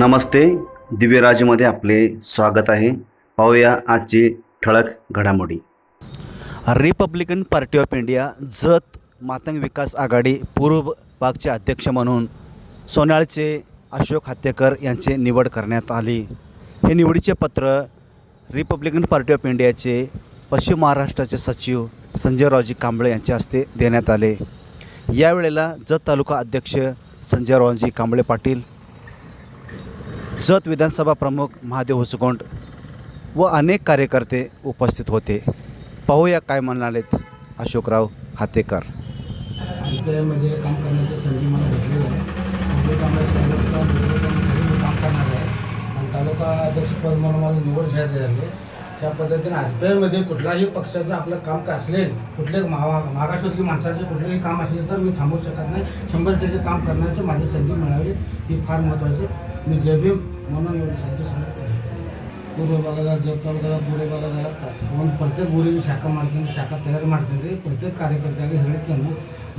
नमस्ते. दिव्यराजमध्ये आपले स्वागत आहे. पाहूया आजची ठळक घडामोडी. Republican party of India Jath Matang Vikas Aghadi पूर्व भागचे अध्यक्ष म्हणून सोनाळचे अशोक हत्येकर यांची निवड करण्यात आली. हे निवडीचे पत्र रिपब्लिकन पार्टी ऑफ इंडियाचे पश्चिम महाराष्ट्राचे सचिव संजयरावजी कांबळे यांच्या हस्ते देण्यात आले. यावेळेला जत तालुका अध्यक्ष संजयरावजी कांबळे पाटील जत विधानसभा प्रमुख महादेव हुसकोंड व अनेक कार्यकर्ते उपस्थित होते. पाहूया काय म्हणालेत अशोकराव हातेकर. काम करण्याची संधी मला भेटलेली आहे. म्हणजे संघटना काम करणार आहे आणि तालुका अध्यक्षपद म्हणून मला निवड झाली. आहे त्या पद्धतीने आर कुठलाही पक्षाचं आपलं काम का असेल कुठले महा महाराष्ट्रातली माणसाचे कुठलेही काम असले तर मी थांबू शकत नाही. शंभर टक्के काम करण्याची माझी संधी मिळावी ही फार महत्त्वाची ಇದು ಜಬೀಮ್ ಮೊನ್ನೆ ಸಂತೋಷ ಪೂರ್ವ ಭಾಗದ ಜೋತ್ವರ್ಗದ ಪೂರ್ವ ಭಾಗದ ಒಂದು ಪ್ರತ್ಯೇಕ ಊರಿಗೆ ಶಾಖ ಮಾಡ್ತೀನಿ, ಶಾಖ ತಯಾರು ಮಾಡ್ತೀನಿ ರೀ. ಪ್ರತ್ಯೇಕ ಕಾರ್ಯಕರ್ತೆಯಾಗಿ ಹೇಳ್ತೇನೆ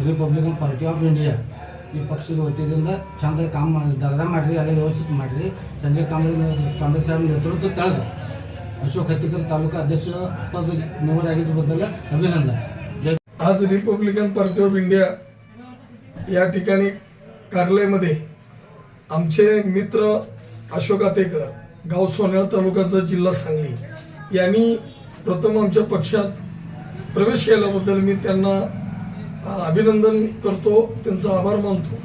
ರಿಪಬ್ಲಿಕನ್ ಪಾರ್ಟಿ ಆಫ್ ಇಂಡಿಯಾ ಈ ಪಕ್ಷದ ವತಿಯಿಂದ ಚಂದ ಕಾಮ ದಗದ ಮಾಡಿರಿ ಅಲ್ಲಿ ವ್ಯವಸ್ಥಿತ ಮಾಡಿರಿ. ಸಂಜೆ ಕಾಮರಾಜ್ ಕಾಂಗ್ರೆಸ್ ಸಾಹೇಬ್ ನೇತೃತ್ವ ತಳೆದು ಅಶೋಕ್ ಹತ್ತಿಕರ್ ತಾಲೂಕು ಅಧ್ಯಕ್ಷ ಪದ ನಿವರಾಗಿದ್ದ ಬದಲ ಅಭಿನಂದನೆ. जय ರಿಪಬ್ಲಿಕನ್ ಪಾರ್ಟಿ ಆಫ್ ಇಂಡಿಯಾ ಯಾ ಠಿಕಾಣಿ ठिकाणी कार्यालयामध्ये आमचे मित्र अशोक आतेकर गाव सोन्याळ तालुक्याचं जिल्हा सांगली यांनी प्रथम आमच्या पक्षात प्रवेश केल्याबद्दल मी त्यांना अभिनंदन करतो त्यांचा आभार मानतो.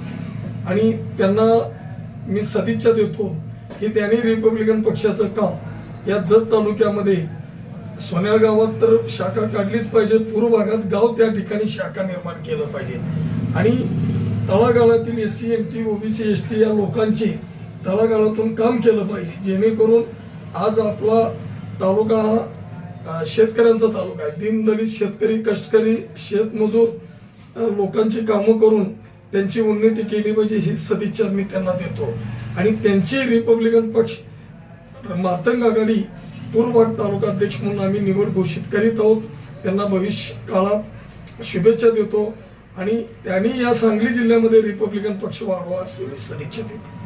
आणि त्यांना मी सदिच्छा देतो की त्यांनी रिपब्लिकन पक्षाचं काम या जत तालुक्यामध्ये सोन्याळ गावात तर शाखा काढलीच पाहिजे पूर्व भागात गाव त्या ठिकाणी शाखा निर्माण केलं पाहिजे. आणि तळागाळातील S C M T OBC S T या लोकांची तळागाळातून काम केलं पाहिजे. जेणेकरून आज आपला तालुका हा शेतकऱ्यांचा तालुका आहे. दीनदलित शेतकरी कष्टकरी शेतमजूर लोकांची कामं करून त्यांची उन्नती केली पाहिजे ही सदिच्छा मी त्यांना देतो. आणि त्यांची रिपब्लिकन पक्ष मातंग आघाडी पूर्वभाग तालुका अध्यक्ष म्हणून आम्ही निवड घोषित करीत आहोत. त्यांना भविष्य काळात शुभेच्छा देतो. आणि त्यांनी या सांगली जिल्ह्यामध्ये रिपब्लिकन पक्ष वाढवा असे मी सदिच्छा देतो.